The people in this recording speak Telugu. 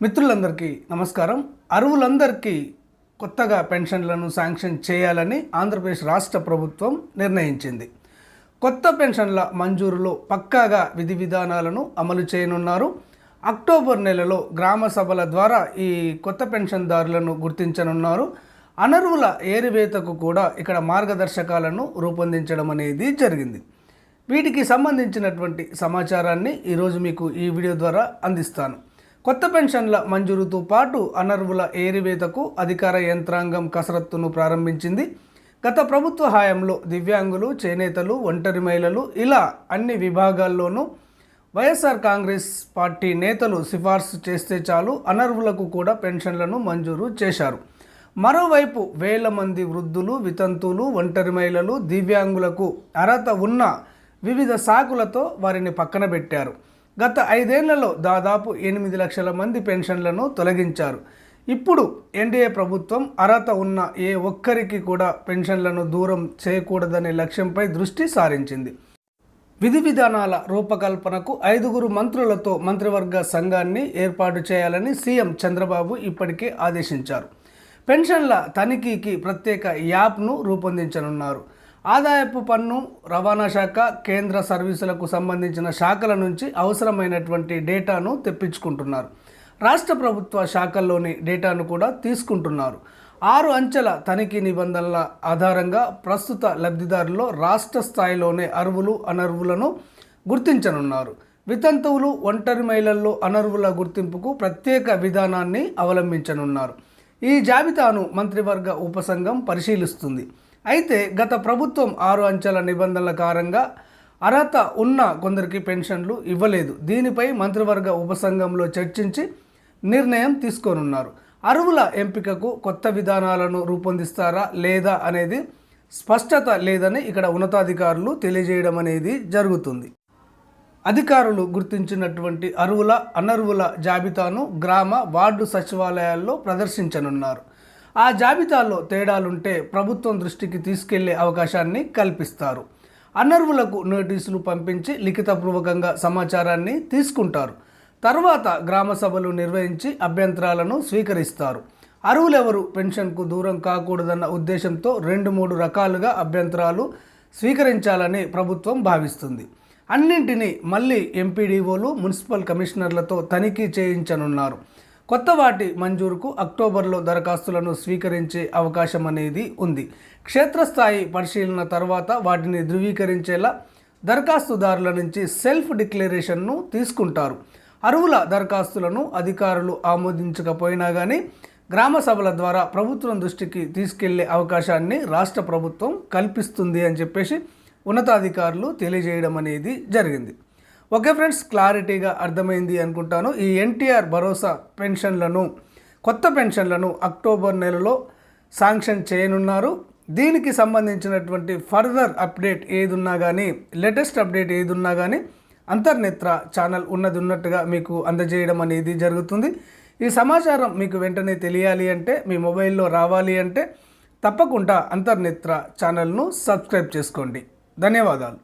మిత్రులందరికీ నమస్కారం. అరువులందరికీ కొత్తగా పెన్షన్లను శాంక్షన్ చేయాలని ఆంధ్రప్రదేశ్ రాష్ట్ర ప్రభుత్వం నిర్ణయించింది. కొత్త పెన్షన్ల మంజూరులో పక్కాగా విధి విధానాలను అమలు చేయనున్నారు. అక్టోబర్ నెలలో గ్రామ సభల ద్వారా ఈ కొత్త పెన్షన్దారులను గుర్తించనున్నారు. అనర్వుల ఏరివేతకు కూడా ఇక్కడ మార్గదర్శకాలను రూపొందించడం అనేది జరిగింది. వీటికి సంబంధించినటువంటి సమాచారాన్ని ఈరోజు మీకు ఈ వీడియో ద్వారా అందిస్తాను. కొత్త పెన్షన్ల మంజూరుతో పాటు అనర్వుల ఏరివేతకు అధికార యంత్రాంగం కసరత్తును ప్రారంభించింది. గత ప్రభుత్వ హయాంలో దివ్యాంగులు చేనేతలు ఒంటరి మహిళలు ఇలా అన్ని విభాగాల్లోనూ వైఎస్ఆర్ కాంగ్రెస్ పార్టీ నేతలు సిఫార్సు చేస్తే చాలు అనర్వులకు కూడా పెన్షన్లను మంజూరు చేశారు. మరోవైపు వేల మంది వృద్ధులు వితంతువులు ఒంటరి మహిళలు దివ్యాంగులకు అర్హత ఉన్న వివిధ సాకులతో వారిని పక్కన పెట్టారు. గత ఐదేళ్ళలో దాదాపు ఎనిమిది లక్షల మంది పెన్షన్లను తొలగించారు. ఇప్పుడు ఎన్డీఏ ప్రభుత్వం అర్హత ఉన్న ఏ ఒక్కరికి కూడా పెన్షన్లను దూరం చేయకూడదనే లక్ష్యంపై దృష్టి సారించింది. విధి విధానాల రూపకల్పనకు ఐదుగురు మంత్రులతో మంత్రివర్గ సంఘాన్ని ఏర్పాటు చేయాలని సీఎం చంద్రబాబు ఇప్పటికే ఆదేశించారు. పెన్షన్ల తనిఖీకి ప్రత్యేక యాప్ను రూపొందించనున్నారు. ఆదాయపు పన్ను రవాణా శాఖ కేంద్ర సర్వీసులకు సంబంధించిన శాఖల నుంచి అవసరమైనటువంటి డేటాను తెప్పించుకుంటున్నారు. రాష్ట్ర ప్రభుత్వ శాఖల్లోని డేటాను కూడా తీసుకుంటున్నారు. ఆరు అంచెల తనిఖీ నిబంధనల ఆధారంగా ప్రస్తుత లబ్ధిదారుల్లో రాష్ట్ర స్థాయిలోనే అరువులు అనర్వులను గుర్తించనున్నారు. వితంతువులు ఒంటరి మహిళల్లో అనర్వుల గుర్తింపుకు ప్రత్యేక విధానాన్ని అవలంబించనున్నారు. ఈ జాబితాను మంత్రివర్గ ఉపసంఘం పరిశీలిస్తుంది. అయితే గత ప్రభుత్వం ఆరు అంచెల నిబంధనల కారణంగా అర్హత ఉన్న కొందరికి పెన్షన్లు ఇవ్వలేదు. దీనిపై మంత్రివర్గ ఉపసంఘంలో చర్చించి నిర్ణయం తీసుకోనున్నారు. అరువుల ఎంపికకు కొత్త విధానాలను రూపొందిస్తారా లేదా అనేది స్పష్టత లేదని ఇక్కడ ఉన్నతాధికారులు తెలియజేయడం అనేది జరుగుతుంది. అధికారులు గుర్తించినటువంటి అరువుల అనర్వుల జాబితాను గ్రామ వార్డు సచివాలయాల్లో ప్రదర్శించనున్నారు. ఆ జాబితాలో తేడాలుంటే ప్రభుత్వం దృష్టికి తీసుకెళ్ళే అవకాశాన్ని కల్పిస్తారు. అనర్వులకు నోటీసులు పంపించి లిఖితపూర్వకంగా సమాచారాన్ని తీసుకుంటారు. తర్వాత గ్రామ సభలు నిర్వహించి అభ్యంతరాలను స్వీకరిస్తారు. అరువులెవరు పెన్షన్కు దూరం కాకూడదన్న ఉద్దేశంతో రెండు మూడు రకాలుగా అభ్యంతరాలు స్వీకరించాలని ప్రభుత్వం భావిస్తుంది. అన్నింటినీ మళ్ళీ ఎంపీడీఓలు మున్సిపల్ కమిషనర్లతో తనిఖీ చేయించనున్నారు. కొత్త వాటి మంజూరుకు అక్టోబర్లో దరఖాస్తులను స్వీకరించే అవకాశం అనేది ఉంది. క్షేత్రస్థాయి పరిశీలన తర్వాత వాటిని ధృవీకరించేలా దరఖాస్తుదారుల నుంచి సెల్ఫ్ డిక్లరేషన్ను తీసుకుంటారు. అరువుల దరఖాస్తులను అధికారులు ఆమోదించకపోయినా కానీ గ్రామ సభల ద్వారా ప్రభుత్వం దృష్టికి తీసుకెళ్ళే అవకాశాన్ని రాష్ట్ర ప్రభుత్వం కల్పిస్తుంది అని చెప్పేసి ఉన్నతాధికారులు తెలియజేయడం అనేది జరిగింది. ఓకే ఫ్రెండ్స్ క్లారిటీగా అర్థమైంది అనుకుంటాను. ఈ ఎన్టీఆర్ భరోసా పెన్షన్లను కొత్త పెన్షన్లను అక్టోబర్ నెలలో శాంక్షన్ చేయనున్నారు. దీనికి సంబంధించినటువంటి ఫర్దర్ అప్డేట్ ఏదున్నా కానీ లేటెస్ట్ అప్డేట్ ఏదున్నా కానీ అంతర్నేత్ర ఛానల్ ఉన్నది ఉన్నట్టుగా మీకు అందజేయడం అనేది జరుగుతుంది. ఈ సమాచారం మీకు వెంటనే తెలియాలి అంటే మీ మొబైల్లో రావాలి అంటే తప్పకుండా అంతర్నేత్ర ఛానల్ను సబ్స్క్రైబ్ చేసుకోండి. ధన్యవాదాలు.